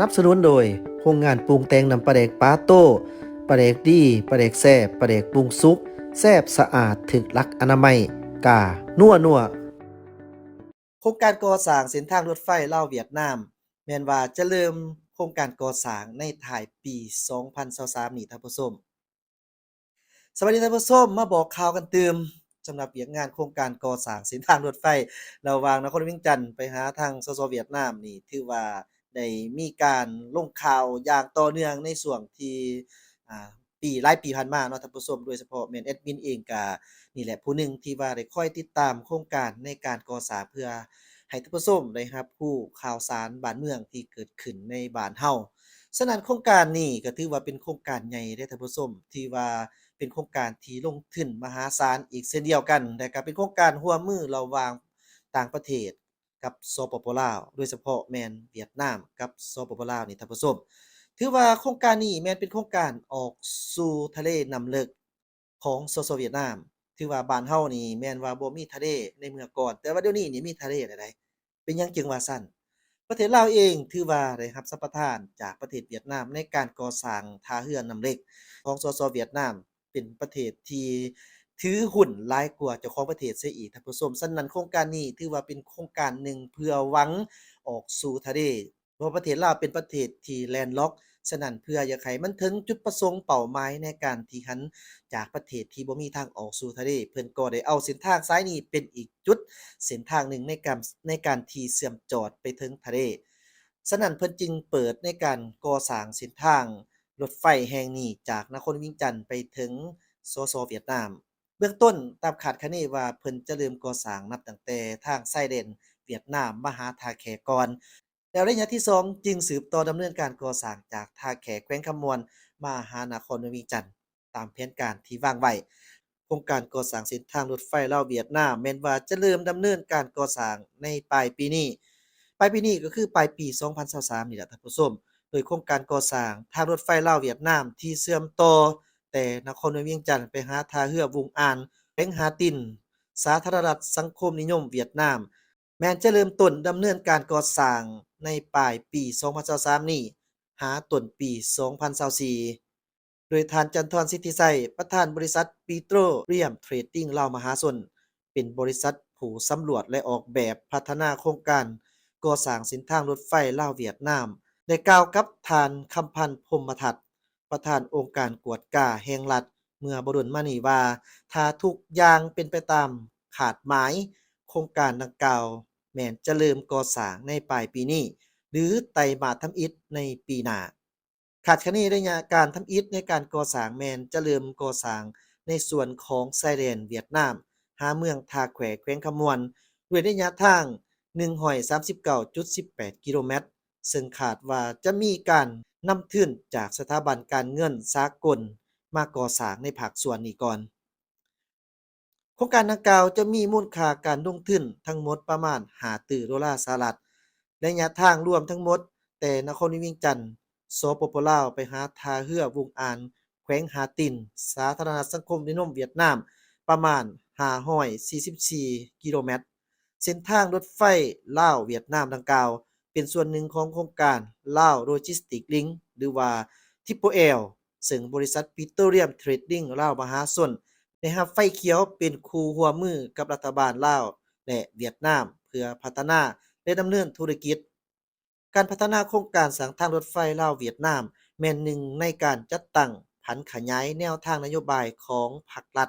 นับสนุนโดยโรงงานปรุงแต่งน้ำปลาแดกปาโต้ปลาแดกดีปลาแดกแซ่บปลาแดกปรุงสุกแซ่บสะอาดถึกลักอนามัย กา นัวนัวโครงการก่อสร้างเส้นทางรถไฟเล่าวเวียดนาม แมนว่าจะเริ่มโครงการก่อสร้างในท้ายปี 2023นี้ท่านผู้ชมสวัสดีท่านผู้ชมมาบอกข่าวกันตืมสำหรับเวียกงานโครงการก่อสร้างเส้นทางรถไฟ ระหว่างนครวียงจันทน์ไปหาทางสสเวียดนามนี่ถือว่า ได้มีการลงข่าวอย่างต่อเนื่องในช่วงที่ปีหลายปีผ่านมาเนาะท่านผู้ชมโดยเฉพาะแมนแอดมินเองก็นี่แหละผู้หนึ่งที่ว่าได้ค่อยติดตามโครงการในการก่อสร้างเพื่อให้ท่านผู้ชมได้รับรู้ข่าวสารบ้านเมืองที่เกิดขึ้นในบ้านเฮาฉะนั้นโครงการนี้ก็ถือว่าเป็นโครงการใหญ่เด้ท่านผู้ชมที่ว่าเป็นโครงการที่ลงทุนมหาศาลอีกเช่นเดียวกันและก็เป็นโครงการร่วมมือระหว่างต่างประเทศ กับสปปลาวโดยเฉพาะแมนเวียดนามกับสปปลาวนี่ท่านผู้ชมถือว่าโครงการนี้แมนเป็นโครงการออกสู่ทะเลน้ำลึกของสสเวียดนาม ถือว่าบ้านเฮานี่แมนว่าบ่มีทะเลในเมื่อก่อน แต่ว่าเดี๋ยวนี้นี่มีทะเลแล้วไดเป็นยังจึงว่าซั่นประเทศลาวเองถือว่าได้รับสัมปทานจากประเทศเวียดนามในการก่อสร้างท่าเรือน้ำเล็กของสสเวียดนาม เป็นประเทศที่ ถือหุ้นหลายกว่าเจ้าของประเทศเสียอีกท่านผู้ชมฉะนั้นโครงการนี้ถือว่าเป็นโครงการหนึ่งเพื่อหวังออกสู่ทะเลเพราะประเทศลาวเป็นประเทศที่ landlocked ฉะนั้นเพื่ออยากให้มันถึงจุดประสงค์เป้าหมายในการที่หันจากประเทศที่บ่มีทางออกสู่ทะเลเพิ่นก็ได้เอาเส้นทางซ้ายนี้เป็นอีกจุดเส้นทางหนึ่งในการในการที่เชื่อมจอดไปถึงทะเลฉะนั้นเพิ่นจึงเปิดในการก่อสร้างเส้นทางรถไฟแห่งนี้จากนครวียงจันทน์ไปถึงสสเวียดนาม เบื้องต้นตามคาดคะเนว่าเพิ่นจะเริ่มก่อสร้างนับตั้งแต่ทางชายแดนเวียดนามมหาทาแขก่อนแล้วระยะที่ 2 จึงสืบต่อดำเนินการก่อสร้างจากทาแขแขวงคำมวนมาหานครเวีจันทน์ตามแผนการที่วางไว้โครงการก่อสร้างเส้นทางรถไฟลาวเวียดนามแม้นว่าจะเริ่มดำเนินการก่อสร้างในปลายปีนี้ปลายปีนี้ก็คือปลายปี 2023นี่แหละท่านผู้ชมโดยโครงการก่อสร้างทางรถไฟลาวเวียดนามที่เชื่อมต่อ แต่นครเวียงจันทน์ไปหาทาเรือวงอานแขวงหาติน สาธารณรัฐสังคมนิยมเวียดนาม แม้นจะเริ่มต้นดำเนินการก่อสร้างในปลายปี 2023 นี้ หาต้นปี 2024 โดยทานจันทรสิทธิไสประธานบริษัทปีโตรเรียมเทรดดิ้งลาวมหาชนเป็นบริษัทผู้สำรวจและออกแบบพัฒนาโครงการก่อสร้างเส้นทางรถไฟลาวเวียดนาม ได้กล่าวกับทานคำพันธ์พรมทัต ประธานองค์การกวดกาแห่งรัฐ เมื่อบ่ดนมานี้ว่า ถ้าทุกอย่างเป็นไปตามขาดหมาย โครงการดังกล่าว แม้นจะเริ่มก่อสร้างในปลายปีนี้ หรือไตรมาสทำอิฐในปีหน้าคาดคะเนระยะการทำอิฐในการก่อสร้างแม่นจะเริ่มก่อสร้างในส่วนของชายแดนเวียดนาม หาเมืองทาแขวแขวงคมวนด้วยระยะทาง139.18 กิโลเมตร ซึ่งคาดว่าจะมีการนำทุนจากสถาบันการเงินสากลมาก่อสร้างในภาคส่วนนี้ก่อนโครงการดังกล่าวจะมีมูลค่าการลงทุนทั้งหมดประมาณ5ตื่อดอลลาร์สหรัฐระยะทางรวมทั้งหมด แต่นครเวียงจันทน์สปโปลาวไปหาทาเรือวงอาน แขวงหาติน สาธารณสังคมนิยมเวียดนาม ประมาณ544กิโลเมตร เส้นทางรถไฟลาวเวียดนามดังกล่าว เป็นส่วนหนึ่งของโครงการลาวโลจิสติกลิงหรือว่า Triple L ซึ่งบริษัทปิโตรเลียมเทรดดิ้งลาวมหาชนได้รับไฟเขียวเป็นคู่ร่วมือกับรัฐบาลลาวและเวียดนาม เพื่อพัฒนาและดำเนินธุรกิจ การพัฒนาโครงการสร้างทางรถไฟลาวเวียดนาม แม่นหนึ่งในการจัดตั้งผันขยายแนวทางนโยบายของภาครัฐ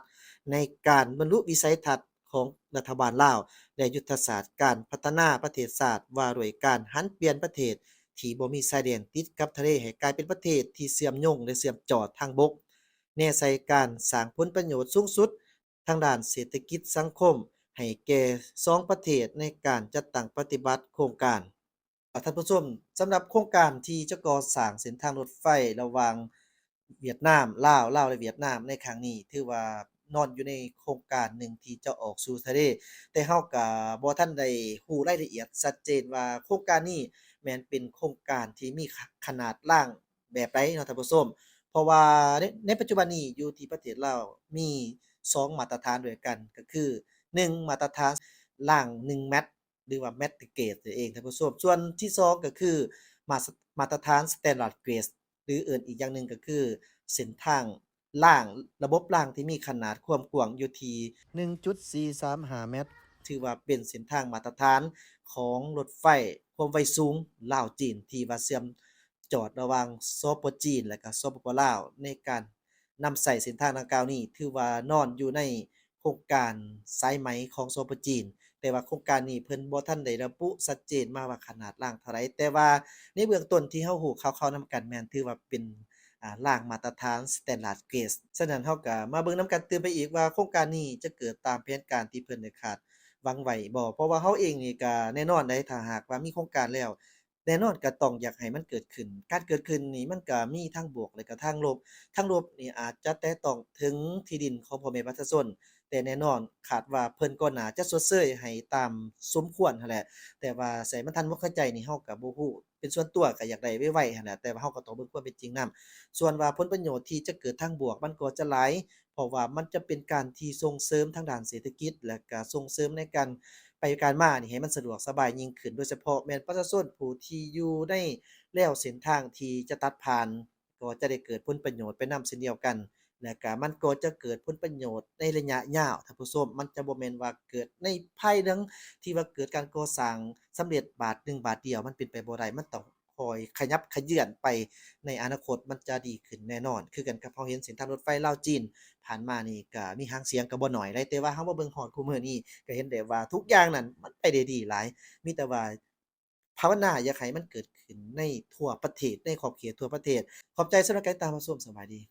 ในการบรรลุวิสัยทัศน์ ของรัฐบาลลาว และยุทธศาสตร์การพัฒนาประเทศชาสติว่าด้วยการหันเปลี่ยนประเทศที่บ่มีชายแดนติดกับทะเลให้กลายเป็นประเทศที่เชื่อมโยงและเชื่อมจอดทางบก แน่ใส่การสร้างผลประโยชน์สูงสุด ทางด้านเศรษฐกิจสังคม ให้แก่สองประเทศในการจัดตั้งปฏิบัติโครงการท่านผู้ชมสำหรับโครงการที่จะก่อสร้างเส้นทางรถไฟระหว่างเวียดนามลาวลาวและเวียดนามในครั้งนี้ถือว่า นอนอยู่ในโครงการหนึ่งที่จะออกสู่ทะเลแต่เราก็บ่ทันได้รู้รายละเอียดชัดเจนว่าโครงการนี้แม่นเป็นโครงการที่มีขนาดร่างแบบใดเนาะท่านผู้ชมเพราะว่าในปัจจุบันนี้อยู่ที่ประเทศลาวมี 2 มาตรฐานด้วยกันก็คือ 1 มาตรฐานร่าง1เมตรหรือว่า Metric Gauge นั่นเองท่านผู้ชมส่วนที่ 2 ก็คือมามาตรฐาน Standard Gauge หรืออิ้นอีกอย่างหนึ่งก็คือเส้นทาง รางระบบรางที่มีขนาดความกว้างอยู่ที่1.435 เมตร ถือว่าเป็นเส้นทางมาตรฐานของรถไฟความไวสูงลาวจีนที่ว่าเชื่อมจอดระว่างสปปจีน และก็สปปลาวในการนำใช้เส้นทางดังกล่าวนี้ถือว่านอนอยู่ในโครงการสายไหมของสปปจีน แต่ว่าโครงการนี้เพิ่นบ่ทันได้ระบุชัดเจนมาว่าขนาดรางเท่าใดแต่ว่าในเบื้องต้นที่เรารู้คร่าวๆนำกันแม่นถือว่าเป็น ล่างมาตรฐานสแตนดาร์ดเกรดฉะนั้นเฮาก็มาเบิ่งนำกันต่อไปอีกว่าโครงการนี้จะเกิดตามแผนการที่เพิ่นได้คาดหวังไว้บ่เพราะว่าเฮาเองนี่ก็แน่นอนได้ถ้าหากว่ามีโครงการแล้ว แน่นอนก็ต้องอยากให้มันเกิดขึ้น การเกิดขึ้นนี่มันก็มีทางบวกและก็ทางลบทางลบนี่อาจจะแตะต้องถึงที่ดินของพ่อแม่ประชาชนแต่แน่นอนคาดว่าเพิ่นก็น่าจะชดเชยให้ตามสมควรหั้นแหละ แต่ว่าไสมันทันบ่เข้าใจนี่เราก็บ่ฮู้เป็นส่วนตัวก็อยากได้ไวๆหั้นแหละแต่ว่าเราก็ต้องเบิ่งความเป็นจริงนำส่วนว่าผลประโยชน์ที่จะเกิดทางบวกมันก็จะหลายเพราะว่ามันจะเป็นการที่ส่งเสริมทางด้านเศรษฐกิจ และก็ส่งเสริมในการ ไปการมานี่ให้มันสะดวกสบายยิ่งขึ้นโดยเฉพาะแม่นประชาชนผู้ที่อยู่ในแนวเส้นทางที่จะตัดผ่าน ก็จะได้เกิดผลประโยชน์ไปนำเช่นเดียวกันและก็มันก็จะเกิดผลประโยชน์ในระยะยาวท่านผู้ชมมันจะบ่แม่นว่าเกิดในภายหลังที่ว่าเกิดการก่อสร้างสำเร็จบาทหนึ่งบาทเดียวมันเป็นไปบ่ได้มันต้อง คอยขยับขยื้อนไปในอนาคตมันจะดีขึ้นแน่นอน คือกันกับเราเห็นเส้นทางรถไฟลาวจีน ผ่านมานี่ก็มีหางเสียงก็บ่น้อยเลยแต่ว่าเรามาเบิ่งฮอดคุมื้อนี้ก็เห็นได้ว่าทุกอย่างนั้นมันไปได้ดีหลาย มีแต่ว่าภาวนาอยากให้มันเกิดขึ้นในทั่วประเทศในขอบเขตทั่วประเทศ ขอบใจสำหรับการติดตามรับชมสบายดี